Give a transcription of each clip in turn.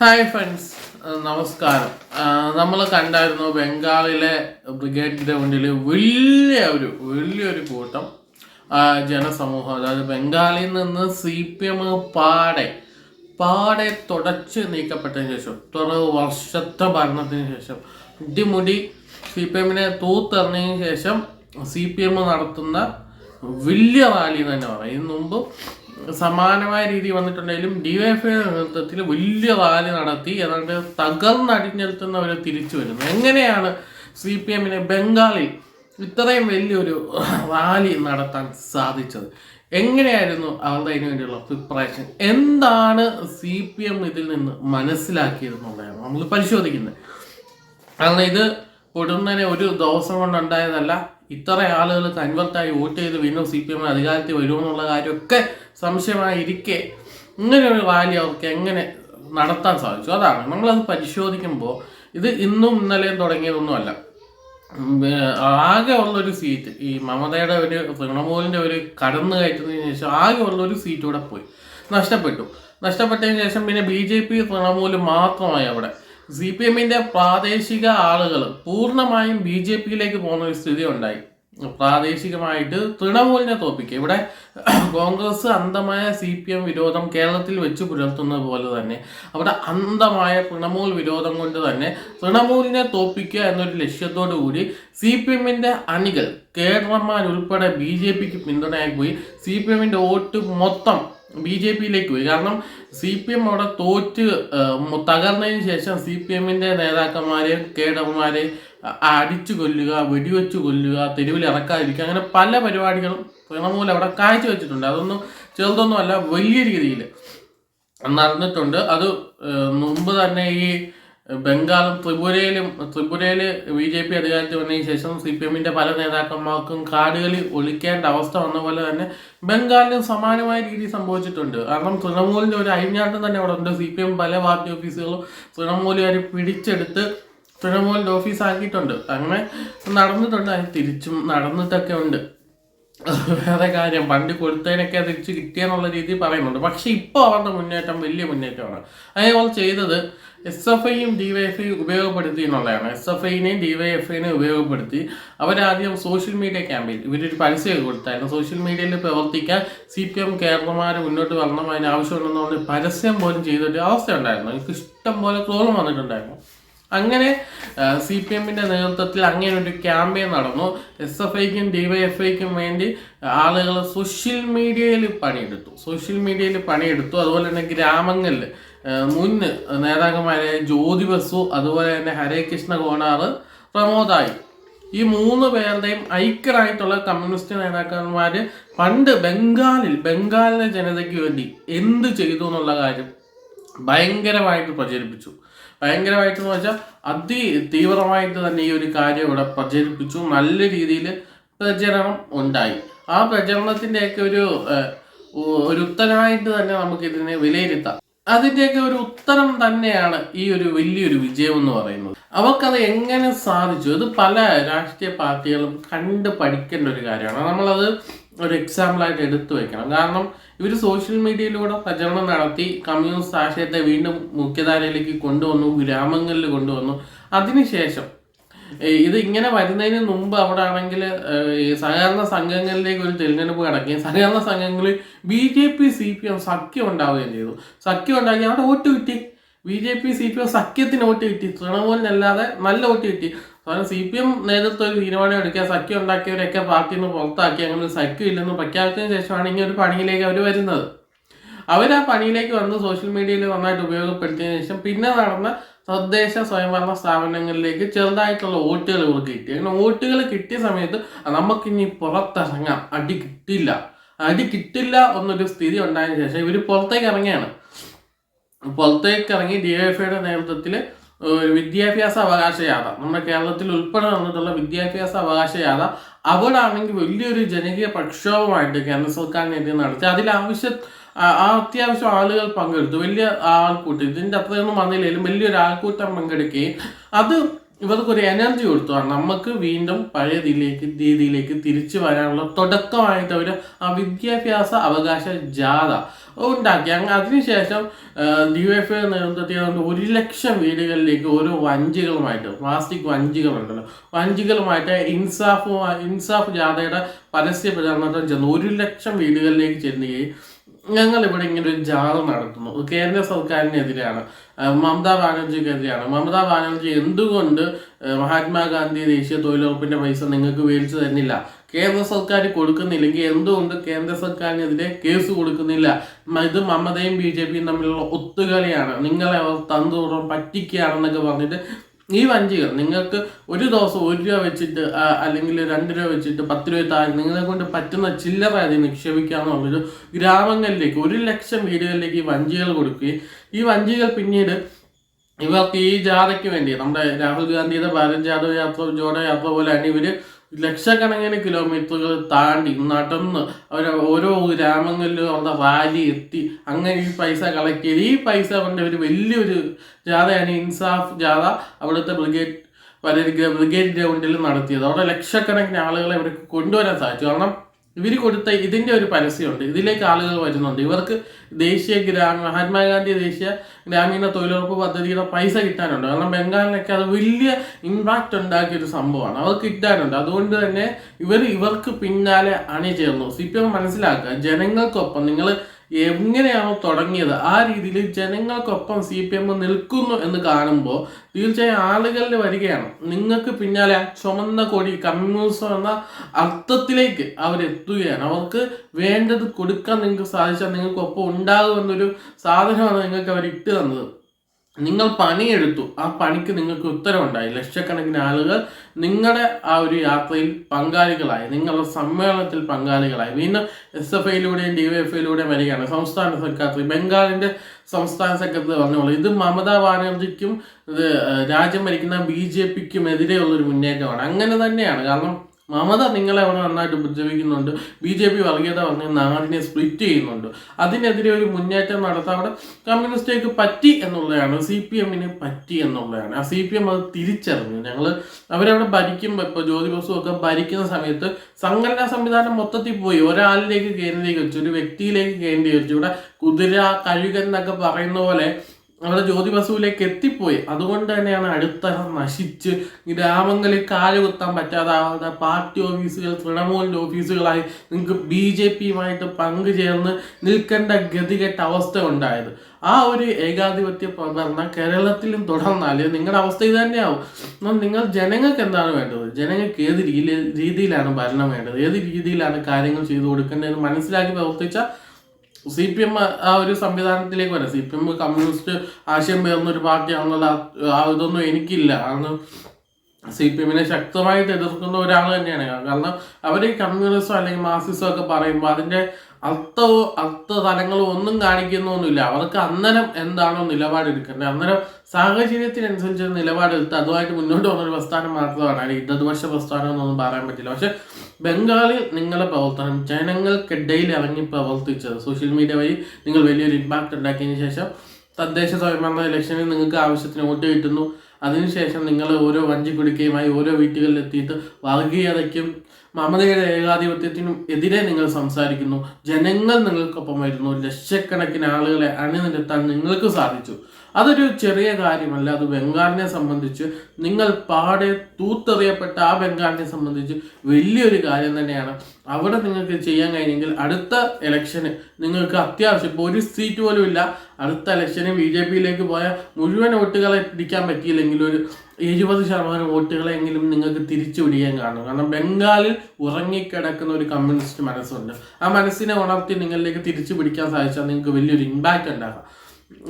Hi friends നമസ്കാരം. നമ്മൾ കണ്ടായിരുന്നു ബംഗാളിലെ ബ്രിഗേഡ് ഗ്രൗണ്ടിൽ വലിയ ഒരു വലിയൊരു കൂട്ടം ജനസമൂഹം. അതായത് ബംഗാളിൽ നിന്ന് സി പി എം പാടെ പാടെ തുടച്ച് നീക്കപ്പെട്ടതിന് ശേഷം ഇത്ര വർഷത്തെ ഭരണത്തിന് ശേഷം അടിമുടി സി പി എമ്മിനെ തൂത്തെറിഞ്ഞതിന് ശേഷം സി പി എം നടത്തുന്ന വലിയ റാലി തന്നെ പറയാം. ഇതിനു മുമ്പ് സമാനമായ രീതി വന്നിട്ടുണ്ടെങ്കിലും ഡിവൈഎഫ്ഐ നേതൃത്വത്തിൽ വലിയ റാലി നടത്തി ഏതാണ്ട് തകർന്നടിഞ്ഞെടുത്തുന്നവർ തിരിച്ചു വരുന്നു. എങ്ങനെയാണ് സി പി എമ്മിനെ ബംഗാളിൽ ഇത്രയും വലിയൊരു റാലി നടത്താൻ സാധിച്ചത്? എങ്ങനെയായിരുന്നു അവരുടെ അതിനു വേണ്ടിയുള്ള പ്രിപ്പറേഷൻ? എന്താണ് സി പി എം ഇതിൽ നിന്ന് മനസ്സിലാക്കിയതെന്നുള്ളതാണ് നമ്മൾ പരിശോധിക്കുന്നത്. കാരണം ഇത് പൊടുന്നതിനെ ഒരു ദിവസം കൊണ്ടുണ്ടായതല്ല ഇത്ര ആളുകൾ കൺവെർട്ടായി വോട്ട് ചെയ്ത് വീണ്ടും സി പി എം അധികാരത്തിൽ വരുമെന്നുള്ള കാര്യമൊക്കെ സംശയമായിരിക്കെ. ഇങ്ങനെ ഒരു റാലി അവർക്ക് എങ്ങനെ നടത്താൻ സാധിച്ചു? അതാണ്. നമ്മളത് പരിശോധിക്കുമ്പോൾ ഇത് ഇന്നും ഇന്നലെയും തുടങ്ങിയതൊന്നുമല്ല. ആകെ ഉള്ളൊരു സീറ്റ് ഈ മമതയുടെ ഒരു തൃണമൂലിന്റെ ഒരു കടന്നു കയറ്റുന്നതിന് ശേഷം ആകെ ഉള്ളൊരു സീറ്റ് കൂടെ പോയി. നഷ്ടപ്പെട്ടു. നഷ്ടപ്പെട്ടതിന് ശേഷം പിന്നെ ബി ജെ പി തൃണമൂൽ മാത്രമായി അവിടെ. സി പി എമ്മിന്റെ പ്രാദേശിക ആളുകൾ പൂർണമായും ബി ജെ പിയിലേക്ക് പോകുന്ന ഒരു സ്ഥിതി ഉണ്ടായി പ്രാദേശികമായിട്ട് തൃണമൂലിനെ തോപ്പിക്കുക ഇവിടെ കോൺഗ്രസ് അന്ധമായ സി പി എം വിരോധം കേരളത്തിൽ വെച്ച് പുലർത്തുന്നത് പോലെ തന്നെ അവിടെ അന്ധമായ തൃണമൂൽ വിരോധം കൊണ്ട് തന്നെ തൃണമൂലിനെ തോപ്പിക്കുക എന്നൊരു ലക്ഷ്യത്തോടു കൂടി സി പി എമ്മിന്റെ അണികൾ കേരളന്മാരുൾപ്പെടെ ബി ജെ പിക്ക് പിന്തുണയായി പോയി. സി പി എമ്മിന്റെ വോട്ട് മൊത്തം ബി ജെ പിയിലേക്ക് പോയി. കാരണം സി പി എം അവിടെ തോറ്റ് തകർന്നതിന് ശേഷം സി പി എമ്മിന്റെ നേതാക്കന്മാരെ കേഡർമാരെ അ- അടിച്ചു കൊല്ലുക വെടിവെച്ച് കൊല്ലുക തെരുവിൽ ഇറക്കാതിരിക്കുക അങ്ങനെ പല പരിപാടികളും തൃണമൂലം അവിടെ കാഴ്ചവെച്ചിട്ടുണ്ട്. അതൊന്നും ചെറുതൊന്നുമല്ല വലിയ രീതിയിൽ നടന്നിട്ടുണ്ട്. അത് മുമ്പ് തന്നെ ഈ ബംഗാളും ത്രിപുരയിലും ത്രിപുരയിൽ ബി ജെ പി അധികാരത്തിൽ വന്നതിന് ശേഷം സി പി എമ്മിന്റെ പല നേതാക്കന്മാർക്കും കാടുകളിൽ ഒളിക്കേണ്ട അവസ്ഥ വന്ന പോലെ തന്നെ ബംഗാളിലും സമാനമായ രീതി സംഭവിച്ചിട്ടുണ്ട്. കാരണം തൃണമൂലിന്റെ ഒരു അഴിഞ്ഞാട്ടം തന്നെ അവിടെ ഉണ്ട്. സി പി എം പല പാർട്ടി ഓഫീസുകളും തൃണമൂലുകാർ പിടിച്ചെടുത്ത് തൃണമൂലിന്റെ ഓഫീസ് ആക്കിയിട്ടുണ്ട്. അങ്ങനെ നടന്നിട്ടുണ്ട്. അതിന് തിരിച്ചും നടന്നിട്ടൊക്കെ ഉണ്ട്. വേറെ കാര്യം പണ്ട് കൊടുത്തതിനൊക്കെ തിരിച്ച് കിട്ടിയെന്നുള്ള രീതിയിൽ പറയുന്നുണ്ട്. പക്ഷേ ഇപ്പോൾ അവരുടെ മുന്നേറ്റം വലിയ മുന്നേറ്റമാണ്. അതേപോലെ ചെയ്തത് എസ് എഫ് ഐയും ഡി വൈ എഫ് ഐ ഉപയോഗപ്പെടുത്തി എന്നുള്ളതാണ്. എസ് എഫ് ഐനെയും ഡി വൈ എഫ് ഐനെയും ഉപയോഗപ്പെടുത്തി അവരാദ്യം സോഷ്യൽ മീഡിയ ക്യാമ്പയിൻ ഇവരൊരു പരസ്യമൊക്കെ കൊടുത്തായിരുന്നു. സോഷ്യൽ മീഡിയയിൽ പ്രവർത്തിക്കാൻ സി പി എം കേരളമാർ മുന്നോട്ട് വരണം അതിന് ആവശ്യമുണ്ടെന്ന് പറഞ്ഞ് പരസ്യം പോലും ചെയ്തൊരു അവസ്ഥ ഉണ്ടായിരുന്നു എനിക്ക് ഇഷ്ടം പോലെ ട്രോളും വന്നിട്ടുണ്ടായിരുന്നു. അങ്ങനെ സി പി എമ്മിന്റെ നേതൃത്വത്തിൽ അങ്ങനെ ഒരു ക്യാമ്പയിൻ നടന്നു. എസ് എഫ് ഐക്കും ഡി വൈ എഫ് ഐക്കും വേണ്ടി ആളുകൾ സോഷ്യൽ മീഡിയയിൽ പണിയെടുത്തു. സോഷ്യൽ മീഡിയയിൽ പണിയെടുത്തു. അതുപോലെ തന്നെ ഗ്രാമങ്ങളിൽ മുൻ നേതാക്കന്മാരെ ജ്യോതി ബസു അതുപോലെ തന്നെ ഹരേ കൃഷ്ണ ഗോണാർ പ്രമോദായി. ഈ മൂന്ന് പേരുടെയും ഐക്യരായിട്ടുള്ള കമ്മ്യൂണിസ്റ്റ് നേതാക്കന്മാർ പണ്ട് ബംഗാളിൽ ബംഗാളിലെ ജനതയ്ക്ക് വേണ്ടി എന്ത് ചെയ്തു എന്നുള്ള കാര്യം ഭയങ്കരമായിട്ട് പ്രചരിപ്പിച്ചു. ഭയങ്കരമായിട്ട് എന്ന് വെച്ചാൽ അതി തീവ്രമായിട്ട് തന്നെ ഈ ഒരു കാര്യം ഇവിടെ പ്രചരിപ്പിച്ചു. നല്ല രീതിയിൽ പ്രചരണം ഉണ്ടായി. ആ പ്രചരണത്തിന്റെയൊക്കെ ഒരു ഒരുത്തനായിട്ട് തന്നെ നമുക്കിതിനെ വിലയിരുത്താം. അതിന്റെയൊക്കെ ഒരു ഉത്തരം തന്നെയാണ് ഈ ഒരു വലിയൊരു വിജയം എന്ന് പറയുന്നത്. അവർക്കത് എങ്ങനെ സാധിച്ചു? ഇത് പല രാഷ്ട്രീയ പാർട്ടികളും കണ്ട് പഠിക്കേണ്ട ഒരു കാര്യമാണ്. നമ്മളത് ഒരു എക്സാമ്പിളായിട്ട് എടുത്തു വെക്കണം. കാരണം ഇവർ സോഷ്യൽ മീഡിയയിലൂടെ പ്രചരണം നടത്തി കമ്മ്യൂണിസ്റ്റ് ആശയത്തെ വീണ്ടും മുഖ്യധാരയിലേക്ക് കൊണ്ടുവന്നു ഗ്രാമങ്ങളിൽ കൊണ്ടുവന്നു. അതിനുശേഷം ഇത് ഇങ്ങനെ വരുന്നതിന് മുമ്പ് അവിടെ ആണെങ്കിൽ ഈ സഹകരണ സംഘങ്ങളിലേക്ക് ഒരു തെരഞ്ഞെടുപ്പ് കിടക്കുകയും സഹകരണ സംഘങ്ങളിൽ B J P C P M സഖ്യം ഉണ്ടാവുകയും ചെയ്തു. സഖ്യം ഉണ്ടാക്കി. അവിടെ വോട്ട് കിട്ടി. B J P C P M സഖ്യത്തിന് വോട്ട് കിട്ടി. തൃണമൂലിനല്ലാതെ നല്ല വോട്ട് കിട്ടി. കാരണം സി പി എം നേതൃത്വം ഒരു തീരുമാനം എടുക്കുക സഖ്യം ഉണ്ടാക്കിയവരൊക്കെ പാർട്ടിയിൽ നിന്ന് പുറത്താക്കി. അങ്ങനെ സഖ്യം ഇല്ലെന്ന് പ്രഖ്യാപിച്ചതിന് ശേഷമാണ് ഇങ്ങനെ ഒരു പണിയിലേക്ക് അവർ വരുന്നത്. അവർ ആ പണിയിലേക്ക് വന്ന് സോഷ്യൽ മീഡിയയിൽ നന്നായിട്ട് ഉപയോഗപ്പെടുത്തിയതിനു ശേഷം പിന്നെ നടന്ന തദ്ദേശ സ്വയംഭരണ സ്ഥാപനങ്ങളിലേക്ക് ചെറുതായിട്ടുള്ള വോട്ടുകൾ ഇവർക്ക് കിട്ടി. അങ്ങനെ വോട്ടുകൾ കിട്ടിയ സമയത്ത് നമുക്കിനി പുറത്തിറങ്ങാം അടി കിട്ടില്ല. അടി കിട്ടില്ല എന്നൊരു സ്ഥിതി ഉണ്ടായതിനു ശേഷം ഇവർ പുറത്തേക്ക് ഇറങ്ങിയാണ് പുറത്തേക്ക് ഇറങ്ങി ഡി എഫ് ഐയുടെ നേതൃത്വത്തിൽ വിദ്യാഭ്യാസ അവകാശ യാത്ര നമ്മുടെ കേരളത്തിൽ ഉൾപ്പെടെ വന്നിട്ടുള്ള വിദ്യാഭ്യാസ അവകാശ യാത്ര അവിടെ ആണെങ്കിൽ വലിയൊരു ജനകീയ പ്രക്ഷോഭമായിട്ട് കേന്ദ്ര സർക്കാരിനെതിരെ നടത്തി. അതിൽ ആവശ്യ ആ അത്യാവശ്യം ആളുകൾ പങ്കെടുത്തു. വലിയ ആൾക്കൂട്ടം. ഇതിന്റെ അത്രയൊന്നും വന്നില്ലെങ്കിലും വലിയൊരു ആൾക്കൂട്ടം പങ്കെടുക്കുകയും അത് ഇവർക്ക് ഒരു എനർജി കൊടുത്തു. ആ നമുക്ക് വീണ്ടും പഴയ രീതിയിലേക്ക് രീതിയിലേക്ക് തിരിച്ചു വരാനുള്ള തുടക്കമായിട്ട് അവർ ആ വിദ്യാഭ്യാസ അവകാശ ജാഥ ഉണ്ടാക്കി. അങ്ങ് അതിനുശേഷം ഡി എഫ് ഐ നേതൃത്വത്തിൽ ഒരു ലക്ഷം വീടുകളിലേക്ക് ഓരോ വഞ്ചികളുമായിട്ട് പ്ലാസ്റ്റിക് വഞ്ചികളുണ്ടല്ലോ. വഞ്ചികളുമായിട്ട് ഇൻസാഫ് ഇൻസാഫ് ജാഥയുടെ പരസ്യ പ്രചാരണത്തിൽ ചെന്ന് ഒരു ലക്ഷം വീടുകളിലേക്ക് ചെല്ലുകയും ഞങ്ങൾ ഇവിടെ ഇങ്ങനെ ഒരു ജാഥ നടത്തുന്നു. കേന്ദ്ര സർക്കാരിനെതിരെയാണ് മമതാ ബാനർജിക്കെതിരെയാണ് മമതാ ബാനർജി എന്തുകൊണ്ട് മഹാത്മാഗാന്ധി ദേശീയ തൊഴിലുറപ്പിന്റെ പൈസ നിങ്ങൾക്ക് മേടിച്ചു തരുന്നില്ല കേന്ദ്ര സർക്കാർ കൊടുക്കുന്നില്ലെങ്കിൽ എന്തുകൊണ്ട് കേന്ദ്ര സർക്കാരിനെതിരെ കേസ് കൊടുക്കുന്നില്ല? ഇത് മമതയും ബി ജെ പിയും തമ്മിലുള്ള ഒത്തുകളിയാണ്. നിങ്ങളെ അവർ തന്തൂറം പറ്റിക്കുകയാണെന്നൊക്കെ പറഞ്ഞിട്ട് ഈ വഞ്ചികൾ നിങ്ങൾക്ക് ഒരു ദിവസം ഒരു രൂപ വെച്ചിട്ട് അല്ലെങ്കിൽ രണ്ട് രൂപ വെച്ചിട്ട് പത്ത് രൂപ താഴെ നിങ്ങളെ കൊണ്ട് പറ്റുന്ന ചില്ലറ അത് നിക്ഷേപിക്കാമെന്നുള്ളൊരു ഗ്രാമങ്ങളിലേക്ക് ഒരു ലക്ഷം വീടുകളിലേക്ക് ഈ വഞ്ചികൾ കൊടുക്കുകയും ഈ വഞ്ചികൾ പിന്നീട് ഇവർക്ക് ഈ ജാഥയ്ക്ക് വേണ്ടി നമ്മുടെ രാഹുൽ ഗാന്ധിയുടെ ഭാരത് ജാഥോ യാത്ര ജോഡോ യാത്ര പോലെയാണ് ഇവർ ലക്ഷക്കണക്കിന് കിലോമീറ്ററുകൾ താണ്ടി നടന്ന് അവർ ഓരോ ഗ്രാമങ്ങളിലും അവരുടെ റാലി എത്തി. അങ്ങനെ ഈ പൈസ കളക്ട് ചെയ്ത്. ഈ പൈസ കൊണ്ട് ഒരു വലിയൊരു ജാഥയാണ് ഇൻസാഫ് ജാഥ. അവിടുത്തെ ബ്രിഗേഡ് ബ്രിഗേഡ് ഗ്രൗണ്ടിൽ നടത്തിയത്. അവിടെ ലക്ഷക്കണക്കിന് ആളുകളെ ഇവർക്ക് കൊണ്ടുവരാൻ സാധിച്ചു. കാരണം ഇവർ കൊടുത്ത ഇതിന്റെ ഒരു പരസ്യമുണ്ട്. ഇതിലേക്ക് ആളുകൾ വരുന്നുണ്ട്. ഇവർക്ക് ദേശീയ ഗ്രാമ മഹാത്മാഗാന്ധി ദേശീയ ഗ്രാമീണ തൊഴിലുറപ്പ് പദ്ധതിയുടെ പൈസ കിട്ടാനുണ്ട്. കാരണം ബംഗാളിനൊക്കെ അത് വലിയ ഇമ്പാക്റ്റ് ഉണ്ടാക്കിയ ഒരു സംഭവമാണ്. അവർക്ക് കിട്ടാനുണ്ട്. അതുകൊണ്ട് തന്നെ ഇവർ ഇവർക്ക് പിന്നാലെ അണിചേർന്നു. സി പി എം മനസ്സിലാക്കുക. ജനങ്ങൾക്കൊപ്പം നിങ്ങൾ എങ്ങനെയാണോ തുടങ്ങിയത്? ആ രീതിയിൽ ജനങ്ങൾക്കൊപ്പം സി പി എം നിൽക്കുന്നു എന്ന് കാണുമ്പോൾ തീർച്ചയായും ആളുകളിൽ വരികയാണ്. നിങ്ങൾക്ക് പിന്നാലെ ചുമന്ന കൊടി കമ്മ്യൂണിസം എന്ന അർത്ഥത്തിലേക്ക് അവരെത്തുകയാണ്. അവർക്ക് വേണ്ടത് കൊടുക്കാൻ നിങ്ങൾക്ക് സാധിച്ചാൽ നിങ്ങൾക്ക് ഒപ്പം ഉണ്ടാകുമെന്നൊരു സാധനമാണ് നിങ്ങൾക്ക് അവർ ഇട്ട് തന്നത്. നിങ്ങൾ പണിയെടുത്തു. ആ പണിക്ക് നിങ്ങൾക്ക് ഉത്തരവുണ്ടായി. ലക്ഷക്കണക്കിന് ആളുകൾ നിങ്ങളുടെ ആ ഒരു യാത്രയിൽ പങ്കാളികളായി. നിങ്ങളുടെ സമ്മേളനത്തിൽ പങ്കാളികളായി. വീണ്ടും എസ് എഫ് ഐയിലൂടെയും ഡി വൈ എഫ് ഐയിലൂടെയും വരികയാണ്. സംസ്ഥാന സെക്രട്ടറി ബംഗാളിന്റെ സംസ്ഥാന സെക്രട്ടറി പറഞ്ഞോളൂ ഇത് മമതാ ബാനർജിക്കും രാജ്യം ഭരിക്കുന്ന ബി ജെ പിക്കും എതിരെയുള്ളൊരു മുന്നേറ്റമാണ്. അങ്ങനെ തന്നെയാണ്. കാരണം മമത നിങ്ങളെ അവിടെ നന്നായിട്ട് ഉപദ്രവിക്കുന്നുണ്ട് ബി ജെ പി വർഗീയത പറഞ്ഞ് നാടിനെ സ്പ്ലിറ്റ് ചെയ്യുന്നുണ്ട്. അതിനെതിരെ ഒരു മുന്നേറ്റം നടത്താൻ അവിടെ കമ്മ്യൂണിസ്റ്റേക്ക് പറ്റി എന്നുള്ളതാണ്. സി പി എമ്മിന് പറ്റി എന്നുള്ളതാണ്. ആ സി പി എം അത് തിരിച്ചറിഞ്ഞു. ഞങ്ങൾ അവരവിടെ ഭരിക്കുമ്പോൾ ഇപ്പോൾ ജ്യോതി ബസു ഒക്കെ ഭരിക്കുന്ന സമയത്ത് സംഘടനാ സംവിധാനം മൊത്തത്തിൽ പോയി. ഒരാളിലേക്ക് കേന്ദ്രീകരിച്ചു. ഒരു വ്യക്തിയിലേക്ക് കേന്ദ്രീകരിച്ചു. ഇവിടെ കുതിര കഴുകൻ എന്നൊക്കെ പറയുന്ന പോലെ അവിടെ ജ്യോതി ബസുവിലേക്ക് എത്തിപ്പോയി. അതുകൊണ്ട് തന്നെയാണ് അടുത്തറ നശിച്ച് ഗ്രാമങ്ങളിൽ കാലുകുത്താൻ പറ്റാതാവാതെ പാർട്ടി ഓഫീസുകൾ തൃണമൂലിന്റെ ഓഫീസുകളായി നിങ്ങൾക്ക് ബി ജെ പിയുമായിട്ട് പങ്കുചേർന്ന് നിൽക്കേണ്ട ഗതികെട്ട അവസ്ഥ ഉണ്ടായത്. ആ ഒരു ഏകാധിപത്യ ഭരണം കേരളത്തിലും തുടർന്നാൽ നിങ്ങളുടെ അവസ്ഥ ഇത് തന്നെയാവും. നിങ്ങൾ ജനങ്ങൾക്ക് എന്താണ് വേണ്ടത്? ജനങ്ങൾക്ക് ഏത് രീതി രീതിയിലാണ് ഭരണം വേണ്ടത്? ഏത് രീതിയിലാണ് കാര്യങ്ങൾ ചെയ്തു കൊടുക്കേണ്ടത് മനസ്സിലാക്കി പ്രവർത്തിച്ച സി പി എം ആ ഒരു സംവിധാനത്തിലേക്ക് വരാം. സി പി എം കമ്മ്യൂണിസ്റ്റ് ആശയം പേർന്ന ഒരു പാർട്ടിയാണെന്നുള്ള ആ- ഇതൊന്നും എനിക്കില്ല. അന്ന് സി പി എമ്മിനെ ശക്തമായിട്ട് എതിർക്കുന്ന ഒരാൾ തന്നെയാണ്. കാരണം അവർ കമ്മ്യൂണിസം അല്ലെങ്കിൽ മാർസിസം ഒക്കെ പറയുമ്പോൾ അതിന്റെ അർത്ഥവും അർത്ഥ തലങ്ങളും ഒന്നും കാണിക്കുന്നൊന്നുമില്ല. അവർക്ക് അന്നേരം എന്താണോ നിലപാടെടുക്കേണ്ടത്. അന്നേരം സാഹചര്യത്തിനനുസരിച്ച് നിലപാടെടുത്ത് അതുമായിട്ട് മുന്നോട്ട് പോകുന്ന ഒരു പ്രസ്ഥാനം മാത്രമാണ്. അല്ലെങ്കിൽ ഇടതുപക്ഷ പ്രസ്ഥാനം എന്നൊന്നും പറയാൻ പറ്റില്ല. പക്ഷെ ബംഗാളിൽ നിങ്ങളെ പ്രവർത്തനം ജനങ്ങൾക്കിടയിൽ ഇറങ്ങി പ്രവർത്തിച്ചത് സോഷ്യൽ മീഡിയ വഴി നിങ്ങൾ വലിയൊരു ഇമ്പാക്ട് ഉണ്ടാക്കിയതിന് ശേഷം തദ്ദേശ സ്വയംഭരണ ഇലക്ഷനിൽ നിങ്ങൾക്ക് ആവശ്യത്തിന് വോട്ട് കിട്ടുന്നു. അതിനുശേഷം നിങ്ങൾ ഓരോ വഞ്ചി കുടിക്കയുമായി ഓരോ വീട്ടുകളിൽ എത്തിയിട്ട് വർഗീയതയ്ക്കും മമതയുടെ ഏകാധിപത്യത്തിനും എതിരെ നിങ്ങൾ സംസാരിക്കുന്നു. ജനങ്ങൾ നിങ്ങൾക്കൊപ്പം വരുന്നു ലക്ഷക്കണക്കിന് ആളുകളെ അണിനിരത്താൻ നിങ്ങൾക്ക് സാധിച്ചു. അതൊരു ചെറിയ കാര്യമല്ല. അത് ബംഗാളിനെ സംബന്ധിച്ച് നിങ്ങൾ പാടെ തൂത്തെറിയപ്പെട്ട ആ ബംഗാളിനെ സംബന്ധിച്ച് വലിയൊരു കാര്യം തന്നെയാണ്. അവിടെ നിങ്ങൾക്ക് ചെയ്യാൻ കഴിഞ്ഞെങ്കിൽ അടുത്ത ഇലക്ഷന് നിങ്ങൾക്ക് അത്യാവശ്യം ഇപ്പോൾ ഒരു സീറ്റ് പോലും ഇല്ല. അടുത്ത ഇലക്ഷന് ബി ജെ പിയിലേക്ക് പോയ മുഴുവൻ വോട്ടുകളെ പിടിക്കാൻ പറ്റിയില്ലെങ്കിൽ ഒരു എഴുപത് ശതമാനം വോട്ടുകളെങ്കിലും നിങ്ങൾക്ക് തിരിച്ചു പിടിക്കാൻ കാണും. കാരണം ബംഗാളിൽ ഉറങ്ങിക്കിടക്കുന്ന ഒരു കമ്മ്യൂണിസ്റ്റ് മനസ്സുണ്ട്. ആ മനസ്സിനെ ഉണർത്തി നിങ്ങളിലേക്ക് തിരിച്ചു പിടിക്കാൻ സാധിച്ചാൽ നിങ്ങൾക്ക് വലിയൊരു ഇമ്പാക്റ്റ് ഉണ്ടാകാം.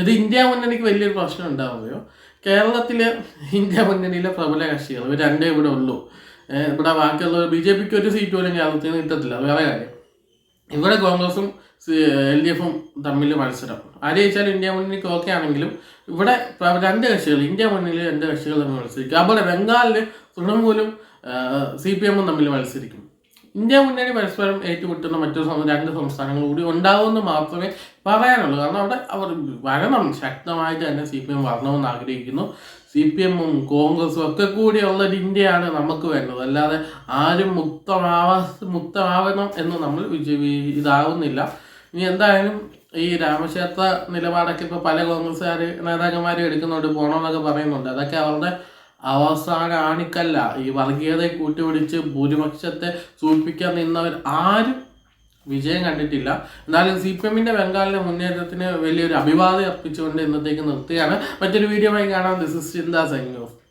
ഇത് ഇന്ത്യ മുന്നണിക്ക് വലിയൊരു പ്രശ്നം ഉണ്ടാവുകയോ? കേരളത്തിലെ ഇന്ത്യ മുന്നണിയിലെ പ്രബല കക്ഷികൾ ഇവർ രണ്ടേ ഇവിടെ ഉള്ളൂ. ഇവിടെ ബാക്കിയുള്ള ബി ജെ പിക്ക് ഒരു സീറ്റ് പോലും കേരളത്തിൽ നിന്ന് കിട്ടത്തില്ല. അത് വേറെ കാര്യം. ഇവിടെ കോൺഗ്രസും എൽ ഡി എഫും തമ്മിൽ മത്സരം. ആര് ചോദിച്ചാൽ ഇന്ത്യ മുന്നണിക്ക് ഓക്കെ ആണെങ്കിലും ഇവിടെ രണ്ട് കക്ഷികൾ ഇന്ത്യ മുന്നണിയിൽ രണ്ട് കക്ഷികൾ തമ്മിൽ മത്സരിക്കും. അപ്പോൾ ബംഗാളിൽ തൃണമൂലും സി പി എമ്മും തമ്മിൽ മത്സരിക്കും. ഇന്ത്യ മുന്നണി പരസ്പരം ഏറ്റുമുട്ടുന്ന മറ്റു രണ്ട് സംസ്ഥാനങ്ങൾ കൂടി ഉണ്ടാവുമെന്ന് മാത്രമേ പറയാനുള്ളൂ. കാരണം അവിടെ അവർ വരണം. ശക്തമായിട്ട് തന്നെ സി പി എം വരണമെന്ന് ആഗ്രഹിക്കുന്നു. സി പി എമ്മും കോൺഗ്രസും ഒക്കെ കൂടിയുള്ള ഒരു ഇന്ത്യയാണ് നമുക്ക് വേണ്ടത്. അല്ലാതെ ആരും മുക്തമാവാ മുക്തമാവണം എന്ന് നമ്മൾ ഇതാവുന്നില്ല. ഇനി എന്തായാലും ഈ രാമക്ഷേത്ര നിലപാടൊക്കെ ഇപ്പോൾ പല കോൺഗ്രസ്സുകാർ നേതാക്കന്മാരും എടുക്കുന്നുണ്ട് പോകണമെന്നൊക്കെ പറയുന്നുണ്ട്. അതൊക്കെ അവരുടെ അവസാന ആണിക്കല്ല ഈ വർഗീയതയെ കൂട്ടുപിടിച്ച് ഭൂരിപക്ഷത്തെ സൂചിപ്പിക്കാൻ നിന്നവർ ആരും വിജയം കണ്ടിട്ടില്ല. എന്നാലും സി പി എമ്മിന്റെ ബംഗാളിലെ മുന്നേറ്റത്തിന് വലിയൊരു അഭിവാദം അർപ്പിച്ചുകൊണ്ട് ഇന്നത്തേക്ക് നിർത്തുകയാണ്. മറ്റൊരു വീഡിയോ ആയി കാണാം. This is Chintha sign off